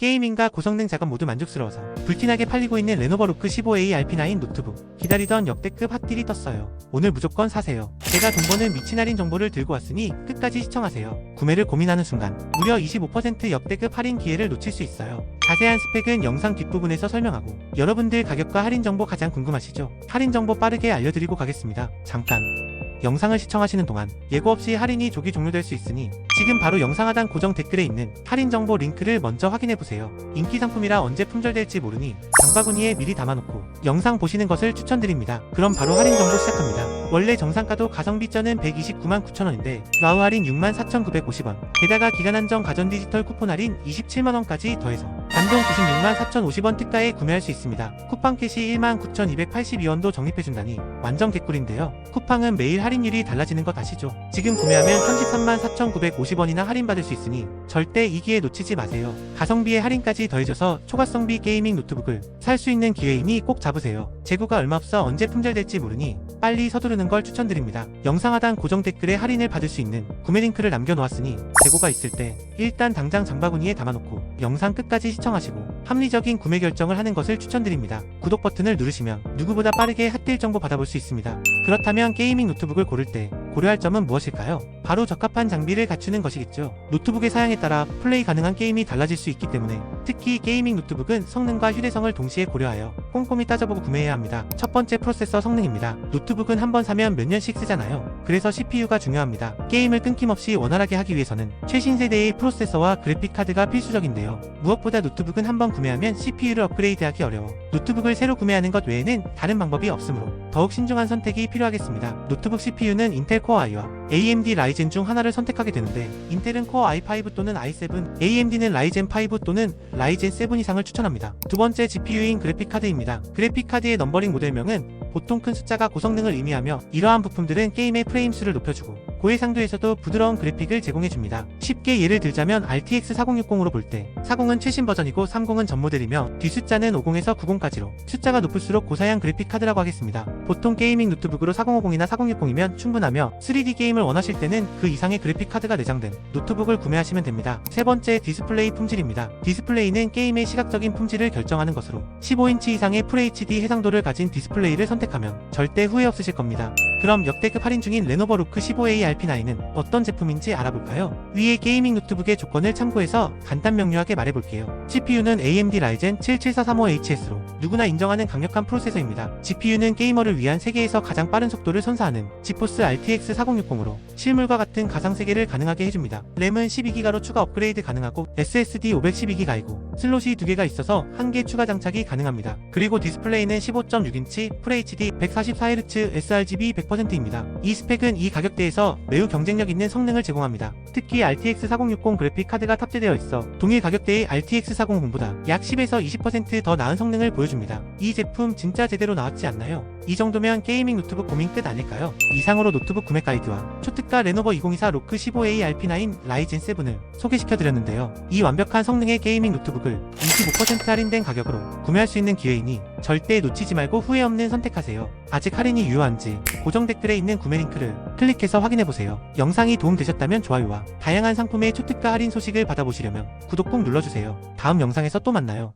게이밍과 고성능 작업 모두 만족스러워서 불티나게 팔리고 있는 레노버 로크 15A RP9 노트북 기다리던 역대급 핫딜이 떴어요. 오늘 무조건 사세요. 제가 돈 버는 미친 할인 정보를 들고 왔으니 끝까지 시청하세요. 구매를 고민하는 순간 무려 25% 역대급 할인 기회를 놓칠 수 있어요. 자세한 스펙은 영상 뒷부분에서 설명하고 여러분들 가격과 할인 정보 가장 궁금하시죠? 할인 정보 빠르게 알려드리고 가겠습니다. 잠깐 영상을 시청하시는 동안 예고 없이 할인이 조기 종료될 수 있으니 지금 바로 영상 하단 고정 댓글에 있는 할인 정보 링크를 먼저 확인해 보세요. 인기 상품이라 언제 품절될지 모르니 장바구니에 미리 담아놓고 영상 보시는 것을 추천드립니다. 그럼 바로 할인 정보 시작합니다. 원래 정상가도 가성비 쩌는 129만 9천원인데 와우 할인 6만 4,950원 게다가 기간 한정 가전 디지털 쿠폰 할인 27만원까지 더해서 단돈 96만 4,050원 특가에 구매할 수 있습니다. 쿠팡 캐시 1만 9,282원도 적립해준다니 완전 개꿀인데요. 쿠팡은 매일 할인율이 달라지는 것 아시죠? 지금 구매하면 33만 4,950원이나 할인받을 수 있으니 절대 이 기회 놓치지 마세요. 가성비에 할인까지 더해져서 초가성비 게이밍 노트북을 살 수 있는 기회이니 꼭 잡으세요. 재고가 얼마 없어 언제 품절될지 모르니 빨리 서두르는 걸 추천드립니다. 영상 하단 고정 댓글에 할인을 받을 수 있는 구매 링크를 남겨놓았으니 재고가 있을 때 일단 당장 장바구니에 담아놓고 영상 끝까지 시청하시고 합리적인 구매 결정을 하는 것을 추천드립니다. 구독 버튼을 누르시면 누구보다 빠르게 핫딜 정보 받아볼 수 있습니다. 그렇다면 게이밍 노트북을 고를 때 고려할 점은 무엇일까요? 바로 적합한 장비를 갖추는 것이겠죠. 노트북의 사양에 따라 플레이 가능한 게임이 달라질 수 있기 때문에 특히 게이밍 노트북은 성능과 휴대성을 동시에 고려하여 꼼꼼히 따져보고 구매해야 합니다. 첫 번째 프로세서 성능입니다. 노트북은 한 번 사면 몇 년씩 쓰잖아요. 그래서 CPU가 중요합니다. 게임을 끊김없이 원활하게 하기 위해서는 최신 세대의 프로세서와 그래픽 카드가 필수적인데요. 무엇보다 노트북은 한 번 구매하면 CPU를 업그레이드하기 어려워 노트북을 새로 구매하는 것 외에는 다른 방법이 없으므로 더욱 신중한 선택이 필요하겠습니다. 노트북 CPU는 인텔 코어 i와 AMD 라이젠 중 하나를 선택하게 되는데 인텔은 코어 i5 또는 i7, AMD는 라이젠 5 또는 라이젠 7 이상을 추천합니다. 두 번째 GPU인 그래픽 카드입니다. 그래픽 카드의 넘버링 모델명은 보통 큰 숫자가 고성능을 의미하며 이러한 부품들은 게임의 프레임 수를 높여주고 고해상도에서도 부드러운 그래픽을 제공해줍니다. 쉽게 예를 들자면 RTX 4060으로 볼 때 40은 최신 버전이고 30은 전 모델이며 뒷숫자는 50에서 90까지로 숫자가 높을수록 고사양 그래픽 카드라고 하겠습니다. 보통 게이밍 노트북으로 4050이나 4060이면 충분하며 3D 게임을 원하실 때는 그 이상의 그래픽 카드가 내장된 노트북을 구매하시면 됩니다. 세 번째 디스플레이 품질입니다. 디스플레이는 게임의 시각적인 품질을 결정하는 것으로 15인치 이상의 FHD 해상도를 가진 디스플레이를 선택하면 절대 후회 없으실 겁니다. 그럼 역대급 할인 중인 레노버 로크 15A RP9은 어떤 제품인지 알아볼까요? 위에 게이밍 노트북의 조건을 참고해서 간단 명료하게 말해볼게요. CPU는 AMD 라이젠 77435HS로 누구나 인정하는 강력한 프로세서입니다. GPU는 게이머를 위한 세계에서 가장 빠른 속도를 선사하는 지포스 RTX 4060으로 실물과 같은 가상 세계를 가능하게 해줍니다. 램은 12기가로 추가 업그레이드 가능하고 SSD 512기가이고 슬롯이 2개가 있어서 1개 추가 장착이 가능합니다. 그리고 디스플레이는 15.6인치 FHD 144Hz sRGB 100%입니다. 이 스펙은 이 가격대에서 매우 경쟁력 있는 성능을 제공합니다. 특히 RTX 4060 그래픽 카드가 탑재되어 있어 동일 가격대의 RTX 400보다 약 10에서 20%더 나은 성능을 보여줍니다. 이 제품 진짜 제대로 나왔지 않나요? 이 정도면 게이밍 노트북 고민 끝 아닐까요? 이상으로 노트북 구매 가이드와 초특가 레노버 2024 로크 15A RP9 라이젠 7을 소개시켜드렸는데요. 이 완벽한 성능의 게이밍 노트북을 25% 할인된 가격으로 구매할 수 있는 기회이니 절대 놓치지 말고 후회 없는 선택하세요. 아직 할인이 유효한지 고정 댓글에 있는 구매 링크를 클릭해서 확인해보세요. 영상이 도움되셨다면 좋아요와 다양한 상품의 초특가 할인 소식을 받아보시려면 구독 꼭 눌러주세요. 다음 영상에서 또 만나요.